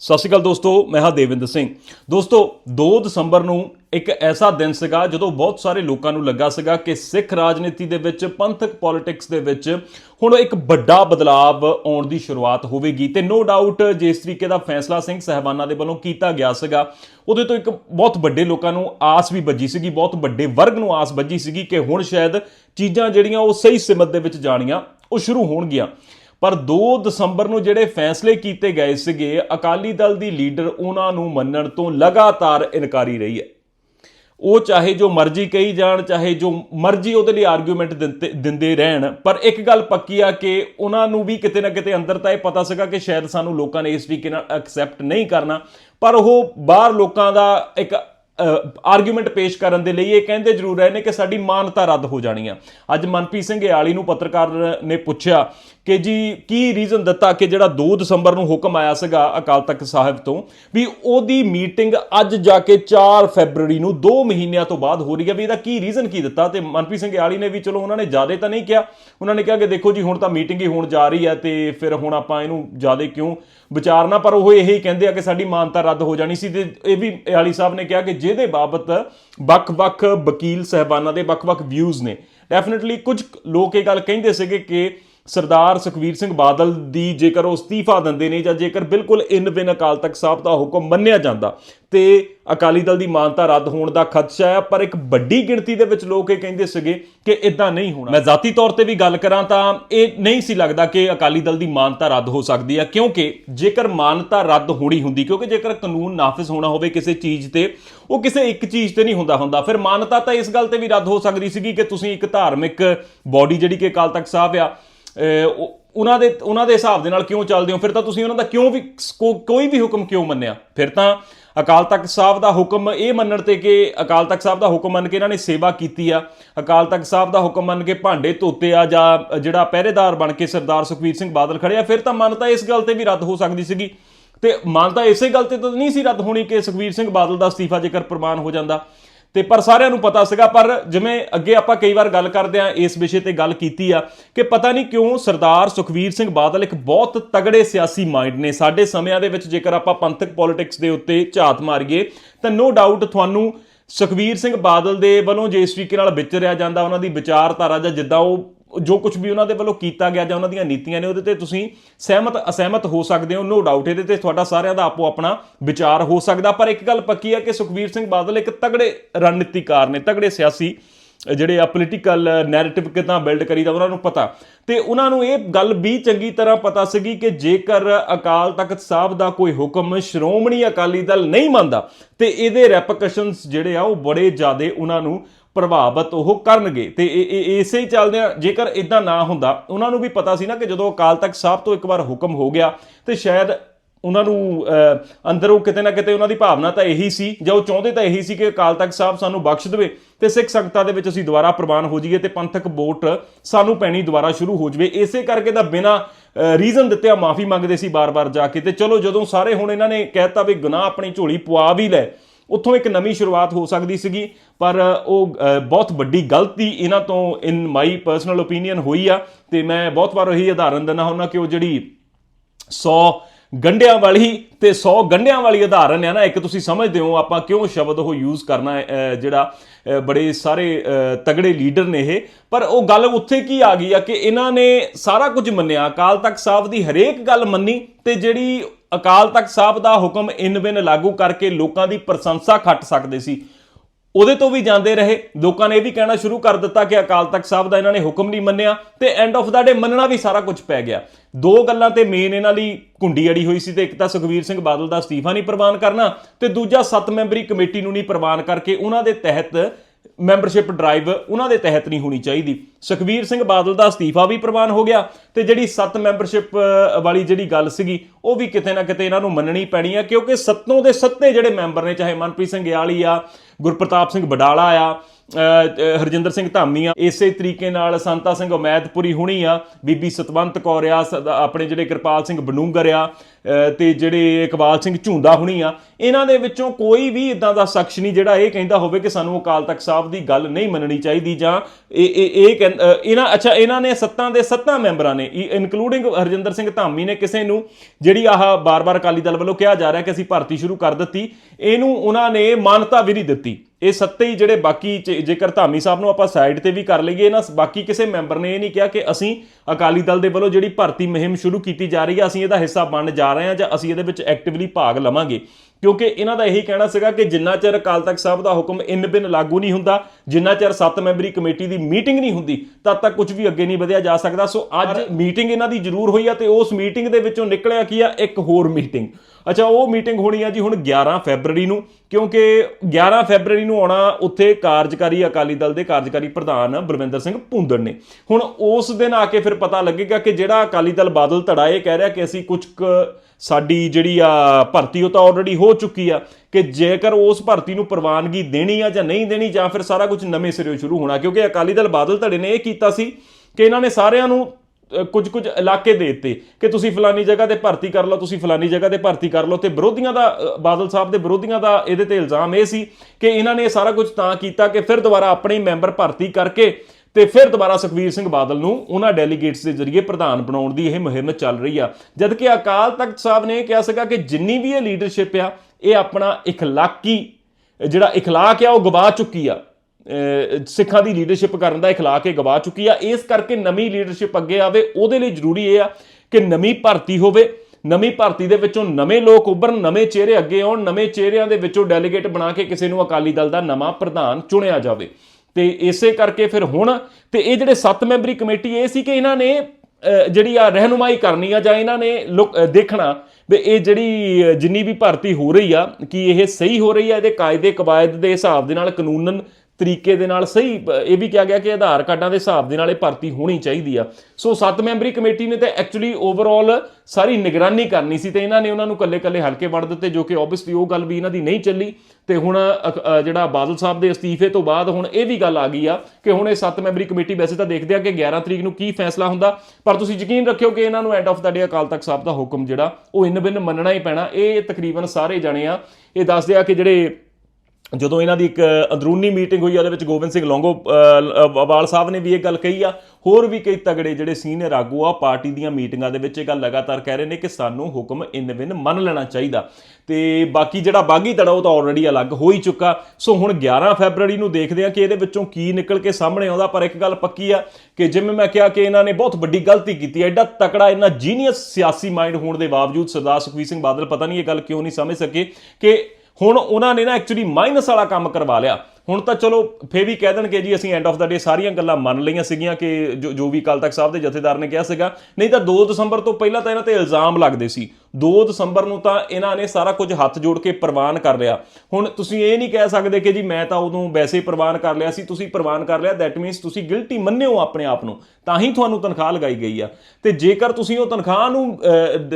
ਸਤਿ ਸ਼੍ਰੀ ਅਕਾਲ ਦੋਸਤੋ, ਮੈਂ ਹਾਂ ਦੇਵਿੰਦਰ ਸਿੰਘ। ਦੋਸਤੋ 2 ਦਸੰਬਰ ਨੂੰ ਇੱਕ ਐਸਾ ਦਿਨ ਸੀਗਾ ਜਦੋਂ ਬਹੁਤ ਸਾਰੇ ਲੋਕਾਂ ਨੂੰ ਲੱਗਾ ਸੀਗਾ ਕਿ ਸਿੱਖ ਰਾਜਨੀਤੀ ਦੇ ਵਿੱਚ, ਪੰਥਕ ਪੋਲਿਟਿਕਸ ਦੇ ਵਿੱਚ ਹੁਣ ਇੱਕ ਵੱਡਾ ਬਦਲਾਅ ਆਉਣ ਦੀ ਸ਼ੁਰੂਆਤ ਹੋਵੇਗੀ ਤੇ ਨੋ ਡਾਊਟ ਜਿਸ ਤਰੀਕੇ ਦਾ ਫੈਸਲਾ ਸਿੰਘ ਸਹਿਬਾਨਾਂ ਦੇ ਵੱਲੋਂ ਕੀਤਾ ਗਿਆ ਸੀਗਾ, ਉਹਦੇ ਤੋਂ ਇੱਕ ਬਹੁਤ ਵੱਡੇ ਲੋਕਾਂ ਨੂੰ ਆਸ ਵੀ ਵੱਜੀ ਸੀਗੀ, ਬਹੁਤ ਵੱਡੇ ਵਰਗ ਨੂੰ ਆਸ ਵੱਜੀ ਸੀਗੀ ਕਿ ਹੁਣ ਸ਼ਾਇਦ ਚੀਜ਼ਾਂ ਜਿਹੜੀਆਂ ਉਹ ਸਹੀ ਸਿਮਤ ਦੇ ਵਿੱਚ ਜਾਣੀਆਂ, ਉਹ ਸ਼ੁਰੂ ਹੋਣਗੀਆਂ। ਪਰ 2 ਦਸੰਬਰ ਨੂੰ ਜਿਹੜੇ ਫੈਸਲੇ ਕੀਤੇ ਗਏ ਸੀਗੇ, ਅਕਾਲੀ ਦਲ ਦੀ ਲੀਡਰ ਉਹਨਾਂ ਨੂੰ ਮੰਨਣ ਤੋਂ ਲਗਾਤਾਰ ਇਨਕਾਰੀ ਰਹੀ ਹੈ। ਉਹ ਚਾਹੇ ਜੋ ਮਰਜ਼ੀ ਕਹੀ ਜਾਣ, ਚਾਹੇ ਜੋ ਮਰਜ਼ੀ ਉਹਦੇ ਲਈ ਆਰਗੂਮੈਂਟ ਦਿੰਦੇ ਰਹਿਣ, ਪਰ ਇੱਕ ਗੱਲ ਪੱਕੀ ਆ ਕਿ ਉਹਨਾਂ ਨੂੰ ਵੀ ਕਿਤੇ ਨਾ ਕਿਤੇ ਅੰਦਰ ਤਾਂ ਇਹ ਪਤਾ ਸੀਗਾ ਕਿ ਸ਼ਾਇਦ ਸਾਨੂੰ ਲੋਕਾਂ ਨੇ ਇਸ ਤਰੀਕੇ ਨਾਲ ਐਕਸੈਪਟ ਨਹੀਂ ਕਰਨਾ। ਪਰ ਉਹ ਬਾਹਰ ਲੋਕਾਂ ਦਾ ਇੱਕ ਆਰਗੂਮੈਂਟ ਪੇਸ਼ ਕਰਨ ਦੇ ਲਈ ਇਹ ਕਹਿੰਦੇ ਜ਼ਰੂਰ ਰਹੇ ਨੇ ਕਿ ਸਾਡੀ ਮਾਨਤਾ ਰੱਦ ਹੋ ਜਾਣੀ ਆ। ਅੱਜ ਮਨਪ੍ਰੀਤ ਸਿੰਘ ਇਆਲੀ ਨੂੰ ਪੱਤਰਕਾਰ ਨੇ ਪੁੱਛਿਆ ਕਿ ਜੀ ਕੀ ਰੀਜ਼ਨ ਦਿੱਤਾ ਕਿ ਜਿਹੜਾ 2 ਦਸੰਬਰ ਨੂੰ ਹੁਕਮ ਆਇਆ ਸੀਗਾ ਅਕਾਲ ਤਖਤ ਸਾਹਿਬ ਤੋਂ ਵੀ ਉਹਦੀ ਮੀਟਿੰਗ ਅੱਜ ਜਾ ਕੇ 4 ਫੈਬਰੂਰੀ ਨੂੰ 2 ਮਹੀਨਿਆਂ ਤੋਂ ਬਾਅਦ ਹੋ ਰਹੀ ਹੈ ਵੀ ਇਹਦਾ ਕੀ ਰੀਜ਼ਨ ਕੀ ਦਿੱਤਾ ਤੇ ਮਨਪ੍ਰੀਤ ਸਿੰਘ ਇਆਲੀ ਨੇ ਵੀ ਚਲੋ ਉਹਨਾਂ ਨੇ ਜ਼ਿਆਦਾ ਤਾਂ ਨਹੀਂ ਕਿਹਾ। ਉਹਨਾਂ ਨੇ ਕਿਹਾ ਕਿ ਦੇਖੋ ਜੀ, ਹੁਣ ਤਾਂ ਮੀਟਿੰਗ ਹੀ ਹੋਣ ਜਾ ਰਹੀ ਹੈ ਤੇ ਫਿਰ ਹੁਣ ਆਪਾਂ ਇਹਨੂੰ ਜ਼ਿਆਦਾ ਕਿਉਂ ਵਿਚਾਰਨਾ? ਪਰ ਉਹ ਇਹੀ ਕਹਿੰਦੇ ਆ ਕਿ ਸਾਡੀ ਮਾਨਤਾ ਰੱਦ ਹੋ ਜਾਣੀ ਸੀ ਤੇ ਇਹ ਵੀ ਇਆਲੀ ਸਾਹਿਬ ਨੇ ਕਿਹਾ ਕਿ ਜਿਹਦੇ ਬਾਬਤ ਵੱਖ-ਵੱਖ ਵਕੀਲ ਸਹਿਬਾਨਾਂ ਦੇ ਵੱਖ-ਵੱਖ ਵਿਊਜ਼ ਨੇ। ਡੈਫੀਨਿਟਲੀ ਕੁਝ ਲੋਕ ਇਹ ਗੱਲ ਕਹਿੰਦੇ ਸੀਗੇ ਕਿ ਸਰਦਾਰ ਸੁਖਵੀਰ ਸਿੰਘ ਬਾਦਲ ਦੀ ਜੇਕਰ ਉਹ ਅਸਤੀਫਾ ਦਿੰਦੇ ਨੇ ਜਾਂ ਜੇਕਰ ਬਿਲਕੁਲ ਇਨ ਬਿਨ ਅਕਾਲ ਤਖਤ ਸਾਹਿਬ ਦਾ ਹੁਕਮ ਮੰਨਿਆ ਜਾਂਦਾ, ਤੇ ਅਕਾਲੀ ਦਲ ਦੀ ਮਾਨਤਾ ਰੱਦ ਹੋਣ ਦਾ ਖਦਸ਼ਾ ਹੈ, ਪਰ ਇੱਕ ਵੱਡੀ ਗਿਣਤੀ ਦੇ ਵਿੱਚ ਲੋਕ ਇਹ ਕਹਿੰਦੇ ਸੀਗੇ ਕਿ ਇਦਾਂ ਨਹੀਂ ਹੋਣਾ। ਮੈਂ ਜ਼ਾਤੀ ਤੌਰ ਤੇ ਵੀ ਗੱਲ ਕਰਾਂ ਤਾਂ ਇਹ ਨਹੀਂ ਸੀ ਲੱਗਦਾ ਕਿ ਅਕਾਲੀ ਦਲ ਦੀ ਮਾਨਤਾ ਰੱਦ ਹੋ ਸਕਦੀ ਹੈ, ਕਿਉਂਕਿ ਜੇਕਰ ਮਾਨਤਾ ਰੱਦ ਹੋਣੀ ਹੁੰਦੀ, ਕਿਉਂਕਿ ਜੇਕਰ ਕਾਨੂੰਨ ਨਾਫਿਜ਼ ਹੋਣਾ ਹੋਵੇ ਕਿਸੇ ਚੀਜ਼ ਤੇ, ਉਹ ਕਿਸੇ ਇੱਕ ਚੀਜ਼ ਤੇ ਨਹੀਂ ਹੁੰਦਾ ਹੁੰਦਾ। ਫਿਰ ਮਾਨਤਾ ਤਾਂ ਇਸ ਗੱਲ ਤੇ ਵੀ ਰੱਦ ਹੋ ਸਕਦੀ ਸੀਗੀ ਕਿ ਤੁਸੀਂ ਇੱਕ ਧਾਰਮਿਕ ਬਾਡੀ ਜਿਹੜੀ ਕਿ ਅਕਾਲ ਤਖਤ ਸਾਹਿਬ ਆ ਉਹਨਾਂ ਦੇ ਉਹਨਾਂ ਦੇ ਹਿਸਾਬ ਦੇ ਨਾਲ ਕਿਉਂ ਚੱਲਦੇ ਹੋ? ਫਿਰ ਤਾਂ ਤੁਸੀਂ ਉਹਨਾਂ ਦਾ ਕਿਉਂ ਵੀ ਕੋਈ ਵੀ ਹੁਕਮ ਕਿਉਂ ਮੰਨਿਆ? ਫਿਰ ਤਾਂ ਅਕਾਲ ਤਖਤ ਸਾਹਿਬ ਦਾ ਹੁਕਮ ਇਹ ਮੰਨਣ ਤੇ ਕਿ ਅਕਾਲ ਤਖਤ ਸਾਹਿਬ ਦਾ ਹੁਕਮ ਮੰਨ ਕੇ ਇਹਨਾਂ ਨੇ ਸੇਵਾ ਕੀਤੀ ਆ। ਅਕਾਲ ਤਖਤ ਸਾਹਿਬ ਦਾ ਹੁਕਮ ਮੰਨ ਕੇ ਭਾਂਡੇ ਧੋਤੇ ਆ ਜਾਂ ਜਿਹੜਾ ਪਹਿਰੇਦਾਰ ਬਣ ਕੇ ਸਰਦਾਰ ਸੁਖਵੀਰ ਸਿੰਘ ਬਾਦਲ ਖੜਿਆ ਫਿਰ ਤਾਂ ਮਨ ਤਾਂ ਇਸ ਗੱਲ ਤੇ ਵੀ ਰੱਦ ਹੋ ਸਕਦੀ ਸੀਗੀ। ਤੇ ਮਨ ਤਾਂ ਇਸੇ ਗੱਲ ਤੇ ਤਾਂ ਨਹੀਂ ਸੀ ਰੱਦ ਹੋਣੀ ਕਿ ਸੁਖਵੀਰ ਸਿੰਘ ਬਾਦਲ ਦਾ ਅਸਤੀਫਾ ਜੇਕਰ ਪ੍ਰਮਾਨ ਹੋ ਜਾਂਦਾ। ਤੇ ਪਰ ਸਾਰਿਆਂ ਨੂੰ ਪਤਾ ਸੀਗਾ, ਪਰ ਜਿਵੇਂ ਅੱਗੇ ਆਪਾਂ ਕਈ ਵਾਰ ਗੱਲ ਕਰਦੇ ਆ ਇਸ ਵਿਸ਼ੇ ਤੇ ਗੱਲ ਕੀਤੀ ਆ ਕਿ ਪਤਾ ਨਹੀਂ ਕਿਉਂ ਸਰਦਾਰ ਸੁਖਵੀਰ ਸਿੰਘ ਬਾਦਲ ਇੱਕ ਬਹੁਤ ਤਗੜੇ ਸਿਆਸੀ ਮਾਈਂਡ ਨੇ। ਸਾਡੇ ਸਮਿਆਂ ਦੇ ਵਿੱਚ ਜੇਕਰ ਆਪਾਂ ਪੰਥਕ ਪੋਲਿਟਿਕਸ ਦੇ ਉੱਤੇ ਝਾਤ ਮਾਰੀਏ, ਤਾਂ ਨੋ ਡਾਊਟ ਤੁਹਾਨੂੰ ਸੁਖਵੀਰ ਸਿੰਘ ਬਾਦਲ ਦੇ ਵੱਲੋਂ ਜੇ ਇਸ ਤਰੀਕੇ ਨਾਲ ਵਿਚਰਿਆ ਜਾਂਦਾ, ਉਹਨਾਂ ਦੀ ਵਿਚਾਰਧਾਰਾ ਜਾਂ ਜਿੱਦਾਂ ਉਹ ਜੋ ਕੁਝ ਵੀ ਉਹਨਾਂ ਦੇ ਵੱਲੋਂ ਕੀਤਾ ਗਿਆ ਜਾਂ ਉਹਨਾਂ ਦੀਆਂ ਨੀਤੀਆਂ ਨੇ ਉਹਦੇ ਤੇ ਤੁਸੀਂ ਸਹਿਮਤ, ਅਸਹਿਮਤ ਹੋ ਸਕਦੇ ਹੋ ਨੋ ਡਾਊਟ ਇਹਦੇ ਤੇ ਤੁਹਾਡਾ ਸਾਰਿਆਂ ਦਾ ਆਪੋ ਆਪਣਾ ਵਿਚਾਰ ਹੋ ਸਕਦਾ। ਪਰ ਇੱਕ ਗੱਲ ਪੱਕੀ ਹੈ ਕਿ ਸੁਖਵੀਰ ਸਿੰਘ ਬਾਦਲ ਇੱਕ ਤਗੜੇ ਰਣਨੀਤੀਕਾਰ ਨੇ, ਤਗੜੇ ਸਿਆਸੀ, ਜਿਹੜੇ ਆ ਪੋਲੀਟੀਕਲ ਨੈਰੇਟਿਵ ਕਿਦਾਂ ਬਿਲਡ ਕਰੀਦਾ ਉਹਨਾਂ ਨੂੰ ਪਤਾ। ਤੇ ਉਹਨਾਂ ਨੂੰ ਇਹ ਗੱਲ ਵੀ ਚੰਗੀ ਤਰ੍ਹਾਂ ਪਤਾ ਸੀਗੀ ਕਿ ਜੇਕਰ ਅਕਾਲ ਤਖਤ ਸਾਹਿਬ ਦਾ ਕੋਈ ਹੁਕਮ ਸ਼੍ਰੋਮਣੀ ਅਕਾਲੀ ਦਲ ਨਹੀਂ ਮੰਨਦਾ, ਤੇ ਇਹਦੇ ਰੈਪਰਕਸ਼ਨਸ ਜਿਹੜੇ ਆ ਉਹ ਬੜੇ ਜ਼ਿਆਦੇ ਉਹਨਾਂ ਨੂੰ ਪ੍ਰਭਾਵਿਤ ਉਹ ਕਰਨਗੇ। ਤੇ ਇਸੇ ਹੀ ਚੱਲਦੇ ਜੇਕਰ ਇਦਾਂ ਨਾ ਹੁੰਦਾ, ਉਹਨਾਂ ਨੂੰ ਵੀ ਪਤਾ ਸੀ ਨਾ ਕਿ ਜਦੋਂ ਅਕਾਲ ਤਖਤ ਸਾਹਿਬ ਤੋਂ ਇੱਕ ਵਾਰ ਹੁਕਮ ਹੋ ਗਿਆ, ਤੇ ਸ਼ਾਇਦ ਉਹਨਾਂ ਨੂੰ ਅੰਦਰੋਂ ਕਿਤੇ ਨਾ ਕਿਤੇ ਉਹਨਾਂ ਦੀ ਭਾਵਨਾ ਤਾਂ ਇਹੀ ਸੀ, ਜਾਂ ਉਹ ਚਾਹੁੰਦੇ ਤਾਂ ਇਹੀ ਸੀ ਕਿ ਅਕਾਲ ਤਖਤ ਸਾਹਿਬ ਸਾਨੂੰ ਬਖਸ਼ ਦੇਵੇ, ਤੇ ਸਿੱਖ ਸੰਗਤਾਂ ਦੇ ਵਿੱਚ ਅਸੀਂ ਦੁਬਾਰਾ ਪ੍ਰਵਾਨ ਹੋ ਜਾਈਏ ਤੇ ਪੰਥਕ ਵੋਟ ਸਾਨੂੰ ਪੈਣੀ ਦੁਬਾਰਾ ਸ਼ੁਰੂ ਹੋ ਜਾਵੇ। ਇਸੇ ਕਰਕੇ ਤਾਂ ਬਿਨਾ ਰੀਜ਼ਨ ਦਿੱਤੇ ਆ, ਮਾਫੀ ਮੰਗਦੇ ਸੀ ਬਾਰ-ਬਾਰ ਜਾ ਕੇ। ਤੇ ਚਲੋ ਜਦੋਂ ਸਾਰੇ ਹੁਣ ਇਹਨਾਂ ਨੇ ਕਹਿਤਾ ਵੀ ਗੁਨਾਹ ਆਪਣੀ ਝੋਲੀ ਪਵਾ ਵੀ ਲੈ ਉੱਥੋਂ ਇੱਕ ਨਵੀਂ ਸ਼ੁਰੂਆਤ ਹੋ ਸਕਦੀ ਸੀਗੀ, ਪਰ ਉਹ ਬਹੁਤ ਵੱਡੀ ਗਲਤੀ ਇਹਨਾਂ ਤੋਂ ਇਨ ਮਾਈ ਪਰਸਨਲ ਓਪੀਨੀਅਨ ਹੋਈ ਆ, ਤੇ ਮੈਂ ਬਹੁਤ ਵਾਰ ਇਹੀ ਉਦਾਹਰਨ ਦਿੰਦਾ ਹੁੰਦਾ ਕਿ ਉਹ ਜਿਹੜੀ 100 ਗੰਡਿਆਂ ਵਾਲੀ ਤੇ 100 ਗੰਡਿਆਂ ਵਾਲੀ ਉਦਾਹਰਨ ਹੈ ਨਾ, ਇੱਕ ਤੁਸੀਂ ਸਮਝਦੇ ਹੋ ਆਪਾਂ ਕਿਉਂ ਸ਼ਬਦ ਉਹ ਯੂਜ਼ ਕਰਨਾ ਜਿਹੜਾ ਬੜੇ ਸਾਰੇ ਤਗੜੇ ਲੀਡਰ ਨੇ ਇਹ, ਪਰ ਉਹ ਗੱਲ ਉੱਥੇ ਕੀ ਆ ਗਈ ਆ ਕਿ ਇਹਨਾਂ ਨੇ ਸਾਰਾ ਕੁਝ ਮੰਨਿਆ, ਅਕਾਲ ਤਖਤ ਸਾਹਿਬ ਦੀ ਹਰੇਕ ਗੱਲ ਮੰਨੀ ਤੇ ਜਿਹੜੀ ਅਕਾਲ ਤਖਤ ਸਾਹਿਬ ਦਾ ਹੁਕਮ ਇਨ ਬਿਨ ਲਾਗੂ ਕਰਕੇ ਲੋਕਾਂ ਦੀ ਪ੍ਰਸ਼ੰਸਾ ਖੱਟ ਸਕਦੇ ਸੀ। ਉਹਦੇ ਤੋਂ ਵੀ ਜਾਂਦੇ ਰਹੇ। ਲੋਕਾਂ ਨੇ ਇਹ ਵੀ ਕਹਿਣਾ ਸ਼ੁਰੂ ਕਰ ਦਿੱਤਾ ਕਿ ਅਕਾਲ ਤਖਤ ਸਾਹਿਬ ਦਾ ਇਹਨਾਂ ਨੇ ਹੁਕਮ ਨਹੀਂ ਮੰਨਿਆ ਤੇ ਐਂਡ ਆਫ ਦਾ ਡੇ ਮੰਨਣਾ ਵੀ ਸਾਰਾ ਕੁਝ ਪੈ ਗਿਆ। ਦੋ ਗੱਲਾਂ ਤੇ ਮੇਨ ਇਹਨਾਂ ਲਈ ਕੁੰਡੀ ਅੜੀ ਹੋਈ ਸੀ ਤੇ ਇੱਕ ਤਾਂ ਸੁਖਵੀਰ ਸਿੰਘ ਬਾਦਲ ਦਾ ਅਸਤੀਫਾ ਨਹੀਂ ਪ੍ਰਵਾਨ ਕਰਨਾ ਤੇ ਦੂਜਾ 7 ਮੈਂਬਰੀ ਕਮੇਟੀ ਨੂੰ ਨਹੀਂ ਪ੍ਰਵਾਨ ਕਰਕੇ ਉਹਨਾਂ ਦੇ ਤਹਿਤ ਮੈਂਬਰਸ਼ਿਪ ਡਰਾਈਵ ਉਹਨਾਂ ਦੇ ਤਹਿਤ ਨਹੀਂ ਹੋਣੀ ਚਾਹੀਦੀ। ਸੁਖਵੀਰ ਸਿੰਘ ਬਾਦਲ ਦਾ ਅਸਤੀਫਾ ਵੀ ਪ੍ਰਵਾਨ ਹੋ ਗਿਆ ਤੇ ਜਿਹੜੀ 7 ਮੈਂਬਰਸ਼ਿਪ ਵਾਲੀ ਜਿਹੜੀ ਗੱਲ ਸੀਗੀ, ਉਹ ਵੀ ਕਿਤੇ ਨਾ ਕਿਤੇ ਇਹਨਾਂ ਨੂੰ ਮੰਨਣੀ ਪੈਣੀ ਆ, ਕਿਉਂਕਿ ਸੱਤੋਂ ਦੇ ਸੱਤੇ ਜਿਹੜੇ ਮੈਂਬਰ ਨੇ, ਚਾਹੇ ਮਨਪ੍ਰੀਤ ਸਿੰਘ ਯਾਲੀ ਆ, ਗੁਰਪ੍ਰਤਾਪ ਸਿੰਘ ਬਡਾਲਾ ਆ ਹਰਜਿੰਦਰ ਸਿੰਘ ਧਾਮੀ ਆ, ਇਸੇ ਤਰੀਕੇ ਨਾਲ ਸੰਤਾ ਸਿੰਘ ਉਮੈਦਪੁਰੀ ਹੁਣੀ ਆ, ਬੀਬੀ ਸਤਵੰਤ ਕੌਰ ਆ ਆਪਣੇ ਜਿਹੜੇ ਕਿਰਪਾਲ ਸਿੰਘ ਬਨੂੰਗਰ ਆ ਤੇ ਜਿਹੜੇ ਇਕਬਾਲ ਸਿੰਘ ਝੁੰਦਾ ਹੁਣੀ ਆ, ਇਹਨਾਂ ਦੇ ਵਿੱਚੋਂ ਕੋਈ ਵੀ ਇਦਾਂ ਦਾ ਸ਼ਖਸ ਨਹੀਂ ਜਿਹੜਾ ਇਹ ਕਹਿੰਦਾ ਹੋਵੇ ਕਿ ਸਾਨੂੰ ਅਕਾਲ ਤਖਤ ਸਾਹਿਬ ਦੀ ਗੱਲ ਨਹੀਂ ਮੰਨਣੀ ਚਾਹੀਦੀ ਜਾਂ ਇਹ ਇਹ ਕਹਿੰ- ਇਹਨਾਂ ਅੱਛਾ, ਇਹਨਾਂ ਨੇ ਸੱਤਾਂ ਦੇ ਸੱਤਾਂ ਮੈਂਬਰਾਂ ਨੇ ਇਨਕਲੂਡਿੰਗ ਹਰਜਿੰਦਰ ਸਿੰਘ ਧਾਮੀ ਨੇ ਕਿਸੇ ਨੂੰ, ਜਿਹੜੀ ਆਹ ਬਾਰ-ਬਾਰ ਅਕਾਲੀ ਦਲ ਵੱਲੋਂ ਕਿਹਾ ਜਾ ਰਿਹਾ ਕਿ ਅਸੀਂ ਭਰਤੀ ਸ਼ੁਰੂ ਕਰ ਦਿੱਤੀ, ਇਹਨੂੰ ਉਹਨਾਂ ਨੇ ਮਾਨਤਾ ਵੀ ਨਹੀਂ ਦਿੱਤੀ। ਇਹ ਸੱਤੇ ਹੀ ਜਿਹੜੇ ਬਾਕੀ ਜੇਕਰ ਧਾਮੀ ਸਾਹਿਬ ਨੂੰ ਆਪਾਂ ਸਾਈਡ ਤੇ ਵੀ ਕਰ ਲਈਏ ਨਾ ਬਾਕੀ ਕਿਸੇ ਮੈਂਬਰ ਨੇ ਇਹ ਨਹੀਂ ਕਿਹਾ ਕਿ ਅਸੀਂ ਅਕਾਲੀ ਦਲ ਦੇ ਵੱਲੋਂ ਜਿਹੜੀ ਭਰਤੀ ਮੁਹਿੰਮ ਸ਼ੁਰੂ ਕੀਤੀ ਜਾ ਰਹੀ ਹੈ ਅਸੀਂ ਇਹਦਾ ਹਿੱਸਾ ਬਣਨ ਜਾ ਰਹੇ ਹਾਂ ਜਾਂ ਅਸੀਂ ਇਹਦੇ ਵਿੱਚ ਐਕਟਿਵਲੀ ਭਾਗ ਲਵਾਂਗੇ। ਕਿਉਂਕਿ ਇਹਨਾਂ ਦਾ ਇਹੀ ਕਹਿਣਾ ਸੀਗਾ ਕਿ ਜਿੰਨਾ ਚਿਰ ਅਕਾਲ ਤਖਤ ਸਾਹਿਬ ਦਾ ਹੁਕਮ ਇਨ ਬਿਨ ਲਾਗੂ ਨਹੀਂ ਹੁੰਦਾ ਜਿੰਨਾ ਚਿਰ ਸੱਤ ਮੈਂਬਰੀ ਕਮੇਟੀ ਦੀ ਮੀਟਿੰਗ ਨਹੀਂ ਹੁੰਦੀ ਤਦ ਤੱਕ ਕੁਝ ਵੀ ਅੱਗੇ ਨਹੀਂ ਵਧਿਆ ਜਾ ਸਕਦਾ। ਸੋ ਅੱਜ ਮੀਟਿੰਗ ਇਹਨਾਂ ਦੀ ਜ਼ਰੂਰ ਹੋਈ ਆ ਤੇ ਉਸ ਮੀਟਿੰਗ ਦੇ ਵਿੱਚੋਂ ਨਿਕਲਿਆ ਕੀ ਆ? ਇੱਕ ਹੋਰ ਮੀਟਿੰਗ। ਅੱਛਾ, ਉਹ ਮੀਟਿੰਗ ਹੋਣੀ ਆ ਜੀ ਹੁਣ 11 ਫੈਬਰਰੀ ਨੂੰ, ਕਿਉਂਕਿ 11 ਫੈਬਰਰੀ ਨੂੰ ਆਉਣਾ ਉੱਥੇ ਕਾਰਜਕਾਰੀ ਅਕਾਲੀ ਦਲ ਦੇ ਕਾਰਜਕਾਰੀ ਪ੍ਰਧਾਨ ਬਲਵਿੰਦਰ ਸਿੰਘ ਭੁੰਦੜ ਨੇ। ਹੁਣ ਉਸ ਦਿਨ ਆ ਕੇ ਫਿਰ ਪਤਾ ਲੱਗੇਗਾ ਕਿ ਜਿਹੜਾ ਅਕਾਲੀ ਦਲ ਬਾਦਲ ਧੜਾ ਇਹ ਕਹਿ ਰਿਹਾ ਕਿ ਅਸੀਂ ਕੁਝ ਕੁ ਸਾਡੀ ਜਿਹੜੀ ਆ ਭਰਤੀ ਉਹ ਤਾਂ ਆਲਰੇਡੀ ਹੋ ਚੁੱਕੀ ਆ, ਕਿ ਜੇਕਰ ਉਸ ਭਰਤੀ ਨੂੰ ਪ੍ਰਵਾਨਗੀ ਦੇਣੀ ਆ ਜਾਂ ਨਹੀਂ ਦੇਣੀ ਜਾਂ ਫਿਰ ਸਾਰਾ ਕੁਝ ਨਵੇਂ ਸਿਰੋਂ ਸ਼ੁਰੂ ਹੋਣਾ, ਕਿਉਂਕਿ ਅਕਾਲੀ ਦਲ ਬਾਦਲ ਧੜੇ ਨੇ ਇਹ ਕੀਤਾ ਸੀ ਕਿ ਇਹਨਾਂ ਨੇ ਸਾਰਿਆਂ ਨੂੰ ਕੁਝ ਕੁਝ ਇਲਾਕੇ ਦੇ ਦਿੱਤੇ ਕਿ ਤੁਸੀਂ ਫਲਾਨੀ ਜਗ੍ਹਾ ਤੇ ਭਰਤੀ ਕਰ ਲਓ, ਤੁਸੀਂ ਫਲਾਨੀ ਜਗ੍ਹਾ ਤੇ ਭਰਤੀ ਕਰ ਲਓ। ਤੇ ਵਿਰੋਧੀਆਂ ਦਾ ਬਾਦਲ ਸਾਹਿਬ ਦੇ ਵਿਰੋਧੀਆਂ ਦਾ ਇਹਦੇ ਤੇ ਇਲਜ਼ਾਮ ਇਹ ਸੀ ਕਿ ਇਹਨਾਂ ਨੇ ਸਾਰਾ ਕੁਝ ਤਾਂ ਕੀਤਾ ਕਿ ਫਿਰ ਦੁਬਾਰਾ ਆਪਣੇ ਹੀ ਮੈਂਬਰ ਭਰਤੀ ਕਰਕੇ ਤੇ ਫਿਰ ਦੁਬਾਰਾ ਸੁਖਵੀਰ ਸਿੰਘ ਬਾਦਲ ਨੂੰ ਉਹਨਾਂ ਡੈਲੀਗੇਟਸ ਦੇ ਜ਼ਰੀਏ ਪ੍ਰਧਾਨ ਬਣਾਉਣ ਦੀ ਇਹ ਮੁਹਿੰਮ ਚੱਲ ਰਹੀ ਆ। ਜਦਕਿ ਅਕਾਲ ਤਖਤ ਸਾਹਿਬ ਨੇ ਇਹ ਕਿਹਾ ਸੀਗਾ ਕਿ ਜਿੰਨੀ ਵੀ ਇਹ ਲੀਡਰਸ਼ਿਪ ਆ, ਇਹ ਆਪਣਾ ਇਖਲਾਕੀ, ਜਿਹੜਾ ਇਖਲਾਕ ਆ, ਉਹ ਗਵਾ ਚੁੱਕੀ ਆ। ਸਿੱਖਾਂ ਦੀ ਲੀਡਰਸ਼ਿਪ ਕਰਨ ਦਾ ਇਖਲਾਕ ਇਹ ਗਵਾ ਚੁੱਕੀ ਆ। ਇਸ ਕਰਕੇ ਨਵੀਂ ਲੀਡਰਸ਼ਿਪ ਅੱਗੇ ਆਵੇ, ਉਹਦੇ ਲਈ ਜ਼ਰੂਰੀ ਇਹ ਆ ਕਿ ਨਵੀਂ ਭਰਤੀ ਹੋਵੇ। ਨਵੀਂ ਭਰਤੀ ਦੇ ਵਿੱਚੋਂ ਨਵੇਂ ਲੋਕ ਉੱਭਰਨ, ਨਵੇਂ ਚਿਹਰੇ ਅੱਗੇ ਆਉਣ, ਨਵੇਂ ਚਿਹਰਿਆਂ ਦੇ ਵਿੱਚੋਂ ਡੈਲੀਗੇਟ ਬਣਾ ਕੇ ਕਿਸੇ ਨੂੰ ਅਕਾਲੀ ਦਲ ਦਾ ਨਵਾਂ ਪ੍ਰਧਾਨ ਚੁਣਿਆ ਜਾਵੇ। ਤੇ ਇਸੇ ਕਰਕੇ ਫਿਰ ਹੁਣ ਤੇ ਇਹ ਜਿਹੜੇ 7 ਮੈਂਬਰੀ ਕਮੇਟੀ, ਇਹ ਸੀ ਕਿ ਇਹਨਾਂ ਨੇ ਜਿਹੜੀ ਆ ਰਹਿਨੁਮਾਈ ਕਰਨੀ ਆ ਜਾਂ ਇਹਨਾਂ ਨੇ ਲੋਕ- ਦੇਖਣਾ ਵੀ ਇਹ ਜਿਹੜੀ ਜਿੰਨੀ ਵੀ ਭਰਤੀ ਹੋ ਰਹੀ ਆ, ਕਿ ਇਹ ਸਹੀ ਹੋ ਰਹੀ ਆ, ਇਹਦੇ ਕਾਇਦੇ ਕਵਾਇਦ ਦੇ ਹਿਸਾਬ ਦੇ ਨਾਲ ਕਾਨੂੰਨਨ ਤਰੀਕੇ ਦੇ ਨਾਲ ਸਹੀ, ਇਹ ਵੀ ਕਿਹਾ ਗਿਆ ਕਿ ਆਧਾਰ ਕਾਰਡਾਂ ਦੇ ਹਿਸਾਬ ਦੇ ਨਾਲ ਇਹ ਭਰਤੀ ਹੋਣੀ ਚਾਹੀਦੀ ਆ। ਸੋ 7 ਮੈਂਬਰੀ ਕਮੇਟੀ ਨੇ ਤਾਂ ਐਕਚੁਅਲੀ ਓਵਰਆਲ ਸਾਰੀ ਨਿਗਰਾਨੀ ਕਰਨੀ ਸੀ ਤੇ ਇਹਨਾਂ ਨੇ ਉਹਨਾਂ ਨੂੰ ਕੱਲੇ-ਕੱਲੇ ਹਲਕੇ ਵੰਡ ਦਿੱਤੇ, ਜੋ ਕਿ ਆਬਵੀਅਸਲੀ ਉਹ ਗੱਲ ਵੀ ਇਹਨਾਂ ਦੀ ਨਹੀਂ ਚੱਲੀ। ਤੇ ਹੁਣ ਅਖ- ਜਿਹੜਾ ਬਾਦਲ ਸਾਹਿਬ ਦੇ ਅਸਤੀਫੇ ਤੋਂ ਬਾਅਦ ਹੁਣ ਇਹ ਵੀ ਗੱਲ ਆ ਗਈ ਆ ਕਿ ਹੁਣ ਇਹ 7 ਮੈਂਬਰੀ ਕਮੇਟੀ ਵੈਸੇ ਤਾਂ ਦੇਖਦੇ ਆ ਕਿ 11 ਤਰੀਕ ਨੂੰ ਕੀ ਫੈਸਲਾ ਹੁੰਦਾ, ਪਰ ਤੁਸੀਂ ਯਕੀਨ ਰੱਖਿਓ ਕਿ ਇਹਨਾਂ ਨੂੰ ਐਂਡ ਆਫ ਦਾ ਡੇ ਅਕਾਲ ਤਖਤ ਸਾਹਿਬ ਦਾ ਹੁਕਮ ਜਿਹੜਾ ਉਹ ਇਨ ਬਿਨ ਮੰਨਣਾ ਹੀ ਪੈਣਾ। ਇਹ ਤਕਰੀਬਨ ਸਾਰੇ ਜਾਣੇ ਆ, ਇਹ ਦੱਸਦੇ ਆ ਕਿ ਜਿਹੜੇ ਜਦੋਂ ਇਹਨਾਂ ਦੀ ਇੱਕ ਅੰਦਰੂਨੀ ਮੀਟਿੰਗ ਹੋਈ ਉਹਦੇ ਵਿੱਚ ਗੋਬਿੰਦ ਸਿੰਘ ਲੌਂਗੋ ਵਾਲ ਸਾਹਿਬ ਨੇ ਵੀ ਇਹ ਗੱਲ ਕਹੀ ਆ। ਹੋਰ ਵੀ ਕਈ ਤਗੜੇ ਜਿਹੜੇ ਸੀਨੀਅਰ ਆਗੂ ਆ ਪਾਰਟੀ ਦੀਆਂ ਮੀਟਿੰਗਾਂ ਦੇ ਵਿੱਚ ਇਹ ਗੱਲ ਲਗਾਤਾਰ ਕਹਿ ਰਹੇ ਨੇ ਕਿ ਸਾਨੂੰ ਹੁਕਮ ਇਨ ਬਿਨ ਮੰਨ ਲੈਣਾ ਚਾਹੀਦਾ। ਤੇ ਬਾਕੀ ਜਿਹੜਾ ਬਾਗੀ ਧੜਾ, ਉਹ ਤਾਂ ਆਲਰੇਡੀ ਅਲੱਗ ਹੋ ਹੀ ਚੁੱਕਾ। ਸੋ ਹੁਣ 11 ਫੈਬਰਵਰੀ ਨੂੰ ਦੇਖਦੇ ਆ ਕਿ ਇਹਦੇ ਵਿੱਚੋਂ ਕੀ ਨਿਕਲ ਕੇ ਸਾਹਮਣੇ ਆਉਂਦਾ, ਪਰ ਇੱਕ ਗੱਲ ਪੱਕੀ ਆ ਕਿ ਜਿਵੇਂ ਮੈਂ ਕਿਹਾ ਕਿ ਇਹਨਾਂ ਨੇ ਬਹੁਤ ਵੱਡੀ ਗਲਤੀ ਕੀਤੀ ਹੈ ਐਡਾ ਤਕੜਾ ਇਹਨਾਂ ਜੀਨੀਅਸ ਸਿਆਸੀ ਮਾਈਂਡ ਹੋਣ ਦੇ ਬਾਵਜੂਦ ਸਰਦਾਰ ਸੁਖਵੀਰ ਸਿੰਘ ਬਾਦਲ ਪਤਾ ਨਹੀਂ ਇਹ ਗੱਲ ਕਿਉਂ ਨਹੀਂ ਸਮਝ ਸਕੇ ਕਿ ਹੁਣ ਉਹਨਾਂ ਨੇ ਨਾ ਐਕਚੁਅਲੀ ਮਾਈਨਸ ਵਾਲਾ ਕੰਮ ਕਰਵਾ ਲਿਆ। ਹੁਣ ਤਾਂ ਚਲੋ, ਫੇਰ ਵੀ ਕਹਿ ਦੇਣਗੇ ਜੀ, ਅਸੀਂ ਐਂਡ ਆਫ ਦਾ ਡੇ ਸਾਰੀਆਂ ਗੱਲਾਂ ਮੰਨ ਲਈਆਂ ਸੀਗੀਆਂ ਕਿ ਜੋ ਜੋ ਵੀ ਕੱਲ ਤੱਕ ਸਾਹਿਬ ਦੇ ਜਥੇਦਾਰ ਨੇ ਕਿਹਾ ਸੀਗਾ। ਨਹੀਂ ਤਾਂ 2 ਦਸੰਬਰ ਤੋਂ ਪਹਿਲਾਂ ਤਾਂ ਇਹਨਾਂ ਤੇ ਇਲਜ਼ਾਮ ਲੱਗਦੇ ਸੀ। 2 ਦਸੰਬਰ ਨੂੰ ਤਾਂ ਇਹਨਾਂ ਨੇ ਸਾਰਾ ਕੁਝ ਹੱਥ ਜੋੜ ਕੇ ਪ੍ਰਵਾਨ ਕਰ ਲਿਆ। ਹੁਣ ਤੁਸੀਂ ਇਹ ਨਹੀਂ ਕਹਿ ਸਕਦੇ ਕਿ ਜੀ ਮੈਂ ਤਾਂ ਉਦੋਂ ਵੈਸੇ ਪ੍ਰਵਾਨ ਕਰ ਲਿਆ ਸੀ, ਤੁਸੀਂ ਪ੍ਰਵਾਨ ਕਰ ਲਿਆ ਦੈਟ ਮੀਨਸ ਤੁਸੀਂ ਗਿਲਟੀ ਮੰਨਿਓ ਆਪਣੇ ਆਪ ਨੂੰ, ਤਾਂ ਹੀ ਤੁਹਾਨੂੰ ਤਨਖਾਹ ਲਗਾਈ ਗਈ ਆ। ਤੇ ਜੇਕਰ ਤੁਸੀਂ ਉਹ ਤਨਖਾਹ ਨੂੰ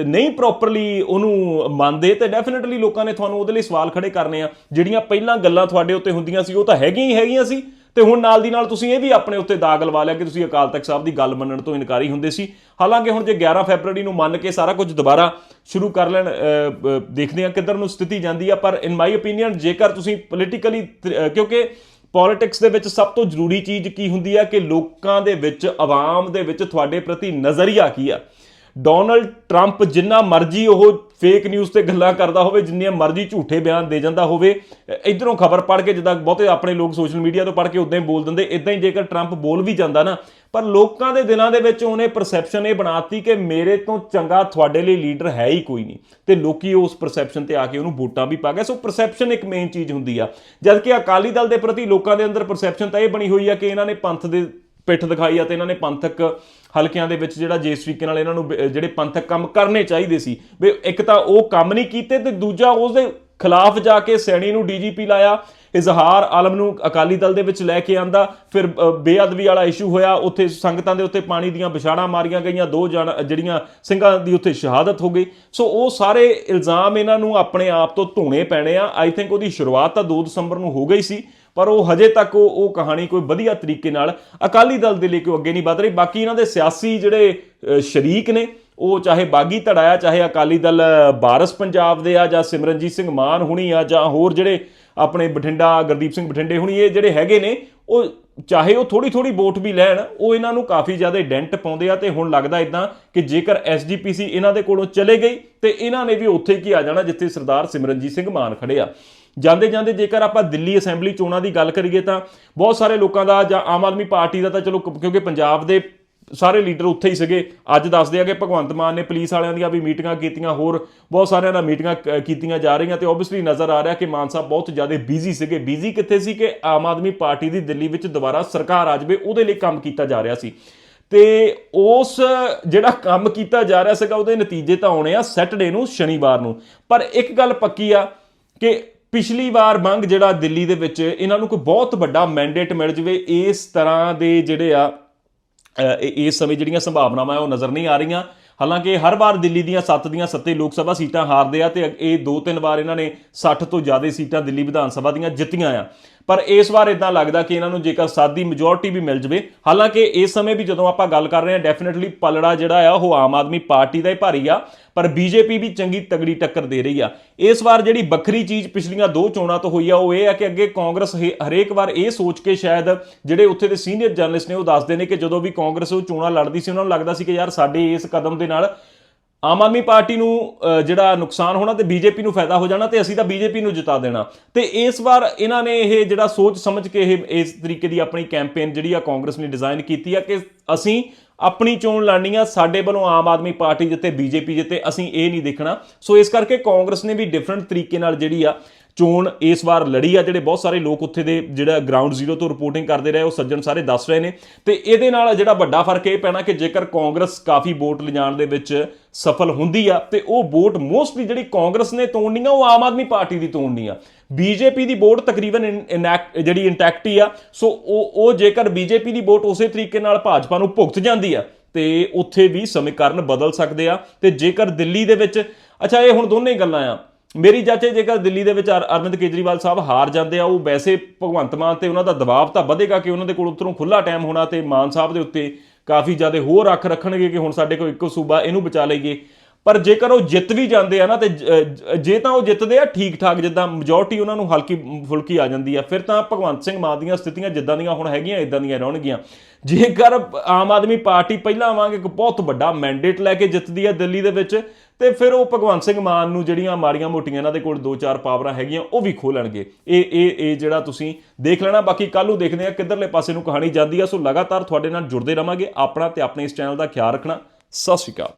ਨਹੀਂ ਪ੍ਰੋਪਰਲੀ ਉਹਨੂੰ ਮੰਨਦੇ, ਤੇ ਡੈਫੀਨਿਟਲੀ ਲੋਕਾਂ ਨੇ ਤੁਹਾਨੂੰ ਉਹਦੇ ਲਈ ਸਵਾਲ ਖੜੇ ਕਰਨੇ ਆ, ਜਿਹੜੀਆਂ ਪਹਿਲਾਂ ਗੱਲਾਂ ਤੁਹਾਡੇ ਉੱਤੇ ਹੁੰਦੀਆਂ ਸੀ, ਉਹ ਤਾਂ ਹੈਗੀਆਂ ਹੀ ਹੈਗੀਆਂ ਸੀ। ਤੇ ਹੁਣ ਨਾਲ ਦੀ ਨਾਲ ਤੁਸੀਂ ਇਹ ਵੀ ਆਪਣੇ ਉੱਤੇ ਦਾਗ ਲਵਾ ਲਿਆ ਕਿ ਤੁਸੀਂ ਅਕਾਲ ਤਖਤ ਸਾਹਿਬ ਦੀ ਗੱਲ ਮੰਨਣ ਤੋਂ ਇਨਕਾਰੀ ਹੁੰਦੇ ਸੀ। ਹਾਲਾਂਕਿ ਹੁਣ ਜੇ 11 ਫੈਬਰਵਰੀ ਨੂੰ ਮੰਨ ਕੇ ਸਾਰਾ ਕੁਝ ਦੁਬਾਰਾ ਸ਼ੁਰੂ ਕਰ ਲੈਣ ਦੇਖਦੇ ਹਾਂ ਕਿੱਧਰ ਨੂੰ ਸਥਿਤੀ ਜਾਂਦੀ ਆ, ਪਰ ਇਨ ਮਾਈ ਓਪੀਨੀਅਨ ਜੇਕਰ ਤੁਸੀਂ ਪੋਲੀਟੀਕਲੀ ਕਿਉਂਕਿ ਪੋਲਿਟਿਕਸ ਦੇ ਵਿੱਚ ਸਭ ਤੋਂ ਜ਼ਰੂਰੀ ਚੀਜ਼ ਕੀ ਹੁੰਦੀ ਆ ਕਿ ਲੋਕਾਂ ਦੇ ਵਿੱਚ, ਆਵਾਮ ਦੇ ਵਿੱਚ ਤੁਹਾਡੇ ਪ੍ਰਤੀ ਨਜ਼ਰੀਆ ਕੀ ਆ? ਡੋਨਲਡ ਟਰੰਪ ਜਿੰਨਾ ਮਰਜ਼ੀ ਉਹ ਫੇਕ ਨਿਊਜ਼ ਤੇ ਗੱਲਾਂ ਕਰਦਾ ਹੋਵੇ ਜਿੰਨੀਆਂ ਮਰਜ਼ੀ ਝੂਠੇ ਬਿਆਨ ਦੇ ਜਾਂਦਾ ਹੋਵੇ ਅ, ਇੱਧਰੋਂ ਖਬਰ ਪੜ੍ਹ ਕੇ ਜਿੱਦਾਂ ਬਹੁਤੇ ਆਪਣੇ ਲੋਕ ਸੋਸ਼ਲ ਮੀਡੀਆ ਤੋਂ ਪੜ੍ਹ ਕੇ ਉਦਾਂ ਹੀ ਬੋਲ ਦਿੰਦੇ ਇਦਾਂ ਹੀ ਜੇਕਰ ਟਰੰਪ ਬੋਲ ਵੀ ਜਾਂਦਾ ਨਾ ਪਰ ਲੋਕਾਂ ਦੇ ਦਿਲਾਂ ਦੇ ਵਿੱਚ ਉਹਨੇ ਪਰਸੈਪਸ਼ਨ ਇਹ ਬਣਾਤੀ ਕਿ ਮੇਰੇ ਤੋਂ ਚੰਗਾ ਤੁਹਾਡੇ ਲਈ ਲੀਡਰ ਹੈ ਹੀ ਕੋਈ ਨਹੀਂ। ਤੇ ਲੋਕੀ ਉਸ ਪਰਸੈਪਸ਼ਨ ਤੇ ਆ ਕੇ ਉਹਨੂੰ ਵੋਟਾਂ ਵੀ ਪਾ ਗਏ। ਸੋ ਪਰਸੈਪਸ਼ਨ ਇੱਕ ਮੇਨ ਚੀਜ਼ ਹੁੰਦੀ ਆ। ਜਦਕਿ ਅਕਾਲੀ ਦਲ ਦੇ ਪ੍ਰਤੀ ਲੋਕਾਂ ਦੇ ਅੰਦਰ ਪਰਸੈਪਸ਼ਨ ਤਾਂ ਇਹ ਬਣੀ ਹੋਈ ਆ ਕਿ ਇਹਨਾਂ ਨੇ ਪੰਥ ਦੇ ਪਿੱਠ ਦਿਖਾਈ ਅਤੇ ਇਹਨਾਂ ਨੇ ਪੰਥਕ ਹਲਕਿਆਂ ਦੇ ਵਿੱਚ ਜਿਹੜਾ ਜਿਸ ਤਰੀਕੇ ਨਾਲ ਇਹਨਾਂ ਨੂੰ ਬ- ਜਿਹੜੇ ਪੰਥਕ ਕੰਮ ਕਰਨੇ ਚਾਹੀਦੇ ਸੀ। ਵੀ ਇੱਕ ਤਾਂ ਉਹ ਕੰਮ ਨਹੀਂ ਕੀਤੇ ਤੇ ਦੂਜਾ ਉਸ ਦੇ ਖਿਲਾਫ ਜਾ ਕੇ ਸੈਣੀ ਨੂੰ ਡੀਜੀਪੀ ਲਾਇਆ, ਇਜ਼ਹਾਰ ਆਲਮ ਨੂੰ ਅਕਾਲੀ ਦਲ ਦੇ ਵਿੱਚ ਲੈ ਕੇ ਆਂਦਾ, ਫਿਰ ਬੇਅਦਬੀ ਵਾਲਾ ਇਸ਼ੂ ਹੋਇਆ, ਉੱਥੇ ਸੰਗਤਾਂ ਦੇ ਉੱਤੇ ਪਾਣੀ ਦੀਆਂ ਵਿਛਾੜਾਂ ਮਾਰੀਆਂ ਗਈਆਂ, ਦੋ ਜਣ ਜਿਹੜੀਆਂ ਸਿੰਘਾਂ ਦੀ ਉੱਥੇ ਸ਼ਹਾਦਤ ਹੋ ਗਈ। ਸੋ ਉਹ ਸਾਰੇ ਇਲਜ਼ਾਮ ਇਹਨਾਂ ਨੂੰ ਆਪਣੇ ਆਪ ਤੋਂ ਧੋਣੇ ਪੈਣੇ ਆ। ਆਈ ਥਿੰਕ ਉਹਦੀ ਸ਼ੁਰੂਆਤ ਤਾਂ 2 ਦਸੰਬਰ ਨੂੰ ਹੋ ਗਈ ਸੀ। ਪਰ ਉਹ ਹਜੇ ਤੱਕ ਉਹ ਉਹ ਕਹਾਣੀ ਕੋਈ ਵਧੀਆ ਤਰੀਕੇ ਨਾਲ ਅਕਾਲੀ ਦਲ ਦੇ ਲਈ ਕੋਈ ਅੱਗੇ ਨਹੀਂ ਵਧ ਰਹੀ। ਬਾਕੀ ਇਹਨਾਂ ਦੇ ਸਿਆਸੀ ਜਿਹੜੇ ਸ਼ਰੀਕ ਨੇ, ਉਹ ਚਾਹੇ ਬਾਗੀ ਧੜਾਇਆ ਚਾਹੇ ਅਕਾਲੀ ਦਲ ਬਾਰਸ ਪੰਜਾਬ ਦੇ ਆ ਜਾਂ ਸਿਮਰਨਜੀਤ ਸਿੰਘ ਮਾਨ ਹੁਣੀ ਆ ਜਾਂ ਹੋਰ ਜਿਹੜੇ ਆਪਣੇ ਬਠਿੰਡਾ, ਗੁਰਦੀਪ ਸਿੰਘ ਬਠਿੰਡੇ ਹੁਣੀ ਇਹ ਜਿਹੜੇ ਹੈਗੇ ਨੇ, ਉਹ ਚਾਹੇ ਉਹ ਥੋੜੀ ਥੋੜੀ ਵੋਟ ਵੀ ਲੈਣ, ਉਹ ਇਹਨਾਂ ਨੂੰ ਕਾਫੀ ਜ਼ਿਆਦਾ ਡੈਂਟ ਪਾਉਂਦੇ ਆ ਤੇ ਹੁਣ ਲੱਗਦਾ ਇਦਾਂ ਕਿ ਜੇਕਰ ਐਸਜੀਪੀਸੀ ਇਹਨਾਂ ਦੇ ਕੋਲੋਂ ਚਲੇ ਗਈ ਤੇ ਇਹਨਾਂ ਨੇ ਵੀ ਉੱਥੇ ਕੀ ਆ ਜਾਣਾ ਜਿੱਥੇ ਸਰਦਾਰ ਸਿਮਰਨਜੀਤ ਸਿੰਘ ਮਾਨ ਖੜੇ ਆ। ਜਾਂਦੇ ਜਾਂਦੇ ਜੇਕਰ ਆਪਾਂ ਦਿੱਲੀ ਅਸੈਂਬਲੀ ਚੋਣਾਂ ਦੀ ਗੱਲ ਕਰੀਏ ਤਾਂ ਬਹੁਤ ਸਾਰੇ ਲੋਕਾਂ ਦਾ ਜਾਂ ਆਮ ਆਦਮੀ ਪਾਰਟੀ ਦਾ ਤਾਂ ਚਲੋ ਕ- ਕਿਉਂਕਿ ਪੰਜਾਬ ਦੇ ਸਾਰੇ ਲੀਡਰ ਉੱਥੇ ਹੀ ਸੀਗੇ, ਅੱਜ ਦੱਸਦੇ ਆ ਕਿ ਭਗਵੰਤ ਮਾਨ ਨੇ ਪੁਲਿਸ ਵਾਲਿਆਂ ਦੀਆਂ ਵੀ ਮੀਟਿੰਗਾਂ ਕੀਤੀਆਂ, ਹੋਰ ਬਹੁਤ ਸਾਰਿਆਂ ਨਾਲ ਮੀਟਿੰਗਾਂ ਕ- ਕੀਤੀਆਂ ਜਾ ਰਹੀਆਂ ਤੇ ਆਬਵੀਅਸਲੀ ਨਜ਼ਰ ਆ ਰਿਹਾ ਕਿ ਮਾਨ ਸਾਹਿਬ ਬਹੁਤ ਜ਼ਿਆਦਾ ਬਿਜ਼ੀ ਸੀਗੇ। ਬਿਜ਼ੀ ਕਿੱਥੇ ਸੀ ਕਿ ਆਮ ਆਦਮੀ ਪਾਰਟੀ ਦੀ ਦਿੱਲੀ ਵਿੱਚ ਦੁਬਾਰਾ ਸਰਕਾਰ ਆ ਜਾਵੇ, ਉਹਦੇ ਲਈ ਕੰਮ ਕੀਤਾ ਜਾ ਰਿਹਾ ਸੀ। ਤੇ ਉਸ ਜਿਹੜਾ ਕੰਮ ਕੀਤਾ ਜਾ ਰਿਹਾ ਸੀਗਾ, ਉਹਦੇ ਨਤੀਜੇ ਤਾਂ ਆਉਣੇ ਆ ਸੈਟਰਡੇ ਨੂੰ, ਸ਼ਨੀਵਾਰ ਨੂੰ। ਪਰ ਇੱਕ ਗੱਲ ਪੱਕੀ ਆ ਕਿ ਪਿਛਲੀ ਵਾਰ ਮੰਗ ਜਿਹੜਾ ਦਿੱਲੀ ਦੇ ਵਿੱਚ ਇਹਨਾਂ ਨੂੰ ਕੋਈ ਬਹੁਤ ਵੱਡਾ ਮੈਂਡੇਟ ਮਿਲ ਜਵੇ, ਇਸ ਤਰ੍ਹਾਂ ਦੇ ਜਿਹੜੇ ਆ ਇਹ- ਇਸ ਸਮੇਂ ਜਿਹੜੀਆਂ ਸੰਭਾਵਨਾਵਾਂ ਉਹ ਨਜ਼ਰ ਨਹੀਂ ਆ ਰਹੀਆਂ। ਹਾਲਾਂਕਿ ਹਰ ਵਾਰ ਦਿੱਲੀ ਦੀਆਂ 7 ਦੀਆਂ 7 ਲੋਕ ਸਭਾ ਸੀਟਾਂ ਹਾਰਦੇ ਆ ਤੇ ਇਹ ਦੋ ਤਿੰਨ ਵਾਰ ਇਹਨਾਂ ਨੇ 60 ਤੋਂ ਜ਼ਿਆਦਾ ਸੀਟਾਂ ਦਿੱਲੀ ਵਿਧਾਨ ਸਭਾ ਦੀਆਂ ਜਿੱਤੀਆਂ ਆ। ਪਰ ਇਸ ਵਾਰ ਇਦਾਂ ਲੱਗਦਾ ਕਿ ਇਹਨਾਂ ਨੂੰ ਜੇਕਰ ਸਾਦੀ ਮੈਜੋਰਟੀ ਵੀ ਮਿਲ ਜਵੇ, ਹਾਲਾਂਕਿ ਇਸ ਸਮੇਂ ਵੀ ਜਦੋਂ ਆਪਾਂ ਗੱਲ ਕਰ ਰਹੇ ਹਾਂ ਡੈਫੀਨਿਟਲੀ ਪਲੜਾ ਜਿਹੜਾ ਆ, ਉਹ ਆਮ ਆਦਮੀ ਪਾਰਟੀ ਦਾ ਹੀ ਭਾਰੀ ਆ, ਪਰ ਬੀਜੇਪੀ ਵੀ ਚੰਗੀ ਤਗੜੀ ਟੱਕਰ ਦੇ ਰਹੀ ਆ। ਇਸ ਵਾਰ ਜਿਹੜੀ ਵੱਖਰੀ ਚੀਜ਼ ਪਿਛਲੀਆਂ ਦੋ ਚੋਣਾਂ ਤੋਂ ਹੋਈ ਆ, ਉਹ ਇਹ ਆ ਕਿ ਅੱਗੇ ਕਾਂਗਰਸ ਹ- ਹਰੇਕ ਵਾਰ ਇਹ ਸੋਚ ਕੇ ਸ਼ਾਇਦ ਜਿਹੜੇ ਉੱਥੇ ਦੇ ਸੀਨੀਅਰ ਜਰਨਲਿਸਟ ਨੇ ਉਹ ਦੱਸਦੇ ਨੇ ਕਿ ਜਦੋਂ ਵੀ ਕਾਂਗਰਸ ਉਹ ਚੋਣਾਂ ਲੜਦੀ ਸੀ, ਉਹਨਾਂ ਨੂੰ ਲੱਗਦਾ ਸੀ ਕਿ ਯਾਰ ਸਾਡੇ ਇਸ ਕਦਮ ਦੇ ਨਾਲ ਆਮ ਆਦਮੀ ਪਾਰਟੀ ਨੂੰ ਜਿਹੜਾ ਨੁਕਸਾਨ ਹੋਣਾ ਤੇ ਬੀਜੇਪੀ ਨੂੰ ਫਾਇਦਾ ਹੋ ਜਾਣਾ ਤੇ ਅਸੀਂ ਤਾਂ ਬੀਜੇਪੀ ਨੂੰ ਜਿਤਾ ਦੇਣਾ। ਤੇ ਇਸ ਵਾਰ ਇਹਨਾਂ ਨੇ ਇਹ ਜਿਹੜਾ ਸੋਚ ਸਮਝ ਕੇ ਇਹ, ਇਸ ਤਰੀਕੇ ਦੀ ਆਪਣੀ ਕੈਂਪੇਨ ਜਿਹੜੀ ਆ ਕਾਂਗਰਸ ਨੇ ਡਿਜ਼ਾਈਨ ਕੀਤੀ ਆ ਕਿ ਅਸੀਂ ਆਪਣੀ ਚੋਣ ਲੜਨੀ ਆ ਸਾਡੇ ਵੱਲੋਂ ਆਮ ਆਦਮੀ ਪਾਰਟੀ ਜਿੱਤੇ ਬੀਜੇਪੀ ਜਿੱਤੇ ਅਸੀਂ ਇਹ ਨਹੀਂ ਦੇਖਣਾ। ਸੋ ਇਸ ਕਰਕੇ ਕਾਂਗਰਸ ਨੇ ਵੀ ਡਿਫਰੈਂਟ ਤਰੀਕੇ ਨਾਲ ਜਿਹੜੀ ਆ ਚੋਣ ਇਸ ਵਾਰ ਲੜੀ ਆ। ਜਿਹੜੇ ਬਹੁਤ ਸਾਰੇ ਲੋਕ ਉੱਥੇ ਦੇ ਜਿਹੜਾ ਗਰਾਊਂਡ ਜ਼ੀਰੋ ਤੋਂ ਰਿਪੋਰਟਿੰਗ ਕਰਦੇ ਰਹੇ, ਉਹ ਸੱਜਣ ਸਾਰੇ ਦੱਸ ਰਹੇ ਨੇ। ਤੇ ਇਹਦੇ ਨਾਲ ਜਿਹੜਾ ਵੱਡਾ ਫ਼ਰਕ ਇਹ ਪੈਣਾ ਕਿ ਜੇਕਰ ਕਾਂਗਰਸ ਕਾਫੀ ਵੋਟ ਲਿਜਾਣ ਦੇ ਵਿੱਚ ਸਫਲ ਹੁੰਦੀ ਆ, ਤੇ ਉਹ ਵੋਟ ਮੋਸਟਲੀ ਜਿਹੜੀ ਕਾਂਗਰਸ ਨੇ ਤੋੜਨੀ ਆ ਉਹ ਆਮ ਆਦਮੀ ਪਾਰਟੀ ਦੀ ਤੋੜਨੀ ਆ। ਬੀਜੇਪੀ ਦੀ ਵੋਟ ਤਕਰੀਬਨ ਇਨ- ਇਨੈਕ- ਜਿਹੜੀ ਇੰਟੈਕਟ ਹੀ ਆ। ਸੋ ਉਹ ਉਹ ਜੇਕਰ ਬੀਜੇਪੀ ਦੀ ਵੋਟ ਉਸੇ ਤਰੀਕੇ ਨਾਲ ਭਾਜਪਾ ਨੂੰ ਭੁਗਤ ਜਾਂਦੀ ਆ, ਤੇ ਉੱਥੇ ਵੀ ਸਮੀਕਰਨ ਬਦਲ ਸਕਦੇ ਆ। ਤੇ ਜੇਕਰ ਦਿੱਲੀ ਦੇ ਵਿੱਚ ਅੱਛਾ, ਇਹ ਹੁਣ ਦੋਨੇ ਗੱਲਾਂ ਆ। ਮੇਰੀ ਜਾਚੇ ਜੇਕਰ ਦਿੱਲੀ ਦੇ ਵਿੱਚ ਅਰ- ਅਰਵਿੰਦ ਕੇਜਰੀਵਾਲ ਸਾਹਿਬ ਹਾਰ ਜਾਂਦੇ ਆ, ਉਹ ਵੈਸੇ ਭਗਵੰਤ ਮਾਨ ਤੇ ਉਹਨਾਂ ਦਾ ਦਬਾਅ ਤਾਂ ਵਧੇਗਾ ਕਿ ਉਹਨਾਂ ਦੇ ਕੋਲ ਉੱਧਰੋਂ ਖੁੱਲਾ ਟਾਈਮ ਹੋਣਾ ਤੇ ਮਾਨ ਸਾਹਿਬ ਦੇ ਉੱਤੇ ਕਾਫੀ ਜ਼ਿਆਦਾ ਹੋਰ ਅੱਖ ਰੱਖਣਗੇ ਕਿ ਹੁਣ ਸਾਡੇ ਕੋਲ ਇੱਕੋ ਸੂਬਾ, ਇਹਨੂੰ ਬਚਾ ਲਈਏ। ਪਰ ਜੇਕਰ ਉਹ ਜਿੱਤ ਵੀ ਜਾਂਦੇ ਆ ਨਾ ਤੇ ਜੇ ਤਾਂ ਉਹ ਜਿੱਤਦੇ ਆ ਠੀਕ ਠਾਕ ਜਿੱਦਾਂ ਮੈਜੋਰਟੀ ਉਹਨਾਂ ਨੂੰ ਹਲਕੀ ਫੁਲਕੀ ਆ ਜਾਂਦੀ ਆ, ਫਿਰ ਤਾਂ ਭਗਵੰਤ ਸਿੰਘ ਮਾਨ ਦੀਆਂ ਸਥਿਤੀਆਂ ਜਿੱਦਾਂ ਦੀਆਂ ਹੁਣ ਹੈਗੀਆਂ ਇਦਾਂ ਦੀਆਂ ਰਹਿਣਗੀਆਂ। ਜੇਕਰ ਆਮ ਆਦਮੀ ਪਾਰਟੀ ਪਹਿਲਾਂ ਆਵਾਂਗੇ ਇੱਕ ਬਹੁਤ ਵੱਡਾ ਮੈਂਡੇਟ ਲੈ ਕੇ ਜਿੱਤਦੀ ਆ ਦਿੱਲੀ ਦੇ ਵਿੱਚ, ਤੇ ਫਿਰ ਉਹ ਭਗਵੰਤ ਸਿੰਘ ਮਾਨ ਨੂੰ ਜਿਹੜੀਆਂ ਮਾੜੀਆਂ ਮੋਟੀਆਂ ਇਹਨਾਂ ਦੇ ਕੋਲ ਦੋ ਚਾਰ ਪਾਵਰਾਂ ਹੈਗੀਆਂ, ਉਹ ਵੀ ਖੋਹ ਲੈਣਗੇ। ਇਹ ਇਹ ਇਹ ਜਿਹੜਾ ਤੁਸੀਂ ਦੇਖ ਲੈਣਾ, ਬਾਕੀ ਕੱਲ ਨੂੰ ਦੇਖਦੇ ਆ ਕਿੱਧਰਲੇ ਪਾਸੇ ਨੂੰ ਕਹਾਣੀ ਜਾਂਦੀ ਆ, ਸੋ ਲਗਾਤਾਰ ਤੁਹਾਡੇ ਨਾਲ ਜੁੜਦੇ ਰਵਾਂਗੇ, ਆਪਣਾ ਤੇ ਆਪਣੇ ਇਸ ਚੈਨਲ ਦਾ ਖਿਆਲ ਰੱਖਣਾ। ਸਤਿ ਸ਼੍ਰੀ ਅਕਾਲ।